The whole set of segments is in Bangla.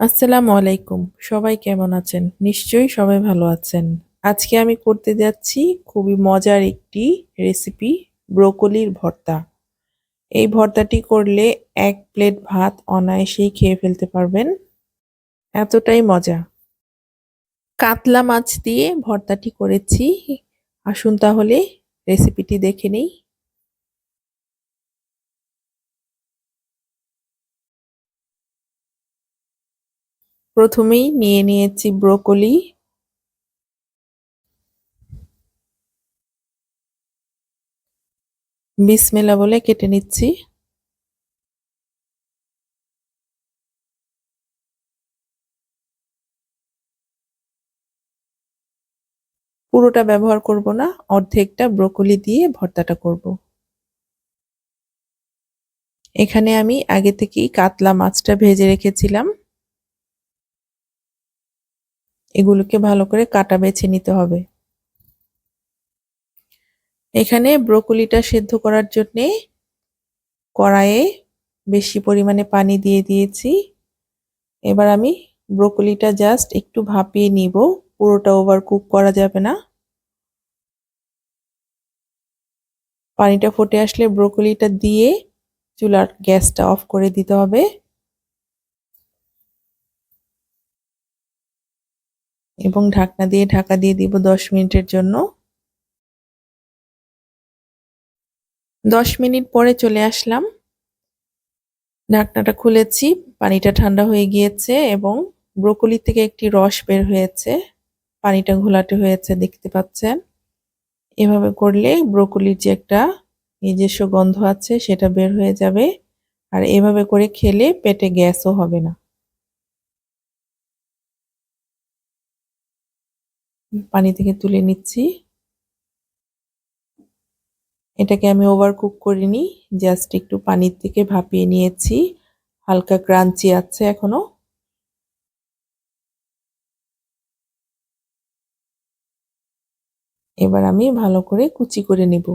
আসসালামু আলাইকুম। সবাই কেমন আছেন? নিশ্চয়ই সবাই ভালো আছেন। আজকে আমি করতে যাচ্ছি খুবই মজার একটি রেসিপি ব্রোকলির ভর্তা। এই ভর্তাটি করলে এক প্লেট ভাত অনায়াসেই খেয়ে ফেলতে পারবেন। এতটাই মজা। কাতলা মাছ দিয়ে ভর্তাটি করেছি। আসুন তাহলে রেসিপিটি দেখে নেই। প্রথমেই নিয়ে নিয়েছি ব্রোকলি। বিসমেলা বলে কেটে নিচ্ছি। পুরোটা ব্যবহার করব না, অর্ধেকটা ব্রোকলি দিয়ে ভর্তাটা করব। এখানে আমি আগে থেকেই কাতলা মাছটা ভেজে রেখেছিলাম। এগুলোকে ভালো করে কাটা বেছে নিতে হবে। এখানে ব্রোকলিটা সেদ্ধ করার জন্যে কড়াইয়ে বেশি পরিমাণে পানি দিয়ে দিয়েছি। এবার আমি ব্রোকলিটা জাস্ট একটু ভাপিয়ে নিব, পুরোটা ওভার কুক করা যাবে না। পানিটা ফুটে আসলে ব্রোকলিটা দিয়ে চুলার গ্যাসটা অফ করে দিতে হবে। এবং ঢাকনা দিয়ে ঢাকা দিয়ে দিব দশ মিনিটের জন্য। দশ মিনিট পরে চলে আসলাম। ঢাকনাটা খুলেছি, পানিটা ঠান্ডা হয়ে গিয়েছে এবং ব্রোকলি থেকে একটি রস বের হয়েছে। পানিটা ঘোলাটে হয়েছে, দেখতে পাচ্ছেন? এভাবে করলে ব্রোকলির যে একটা নিজস্ব গন্ধ আছে, সেটা বের হয়ে যাবে। আর এভাবে করে খেলে পেটে গ্যাসও হবে না। পানি থেকে তুলে নিচ্ছি। এটাকে আমি ওভার কুক করিনি জাস্ট একটু পানির থেকে ভাপিয়ে নিয়েছি। হালকা ক্রাঞ্চি আছে এখনও। এবার আমি ভালো করে কুচি করে নিব।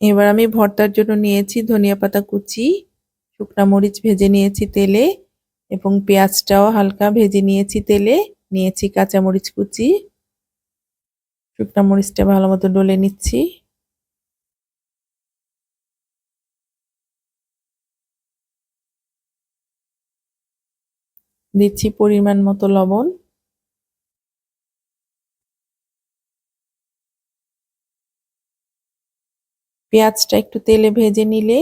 এবার আমি ভর্তার জন্য নিয়েছি ধনিয়া পাতা কুচি, শুকনা মরিচ ভেজে নিয়েছি তেলে এবং পেঁয়াজটাও হালকা ভেজে নিয়েছি তেলে, নিয়েছি কাঁচা মরিচ কুচি। শুকনা মরিচটা ভালো মতো ডলে নিচ্ছি। দিচ্ছি পরিমাণ মতো লবণ। পেঁয়াজটা একটু তেলে ভেজে নিলে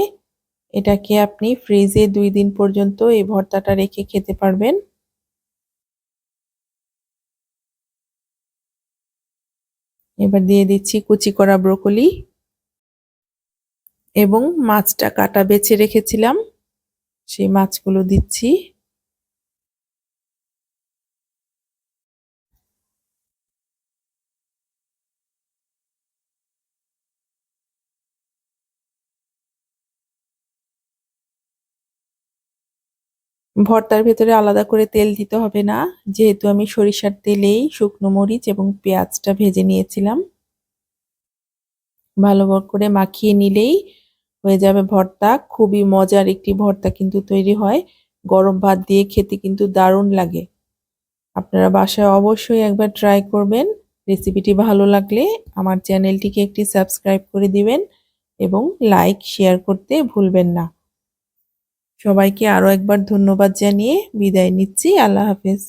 এটাকে আপনি ফ্রিজে দুই দিন পর্যন্ত এই ভর্তাটা রেখে খেতে পারবেন। এবার দিয়ে দিচ্ছি কুচি করা ব্রোকলি এবং মাছটা কাটা বেছে রেখেছিলাম, সেই মাছগুলো দিচ্ছি। ভর্তার ভেতরে আলাদা করে তেল দিতে হবে না। যেহেতু আমি সরিষার তেলেই শুকনো মরিচ এবং পেঁয়াজটা ভেজে নিয়েছিলাম। ভালো করে মাখিয়ে নিলেই হয়ে যাবে ভর্তা। খুবই মজার একটি ভর্তা কিন্তু তৈরি হয়। গরম ভাত দিয়ে খেতে কিন্তু দারুণ লাগে। আপনারা বাসায় অবশ্যই একবার ট্রাই করবেন। রেসিপিটি ভালো লাগলে আমার চ্যানেলটিকে একটি সাবস্ক্রাইব করে দিবেন এবং লাইক, শেয়ার করতে ভুলবেন না। সবাইকে আরও একবার ধন্যবাদ জানিয়ে বিদায় নিচ্ছি। আল্লাহ হাফেজ।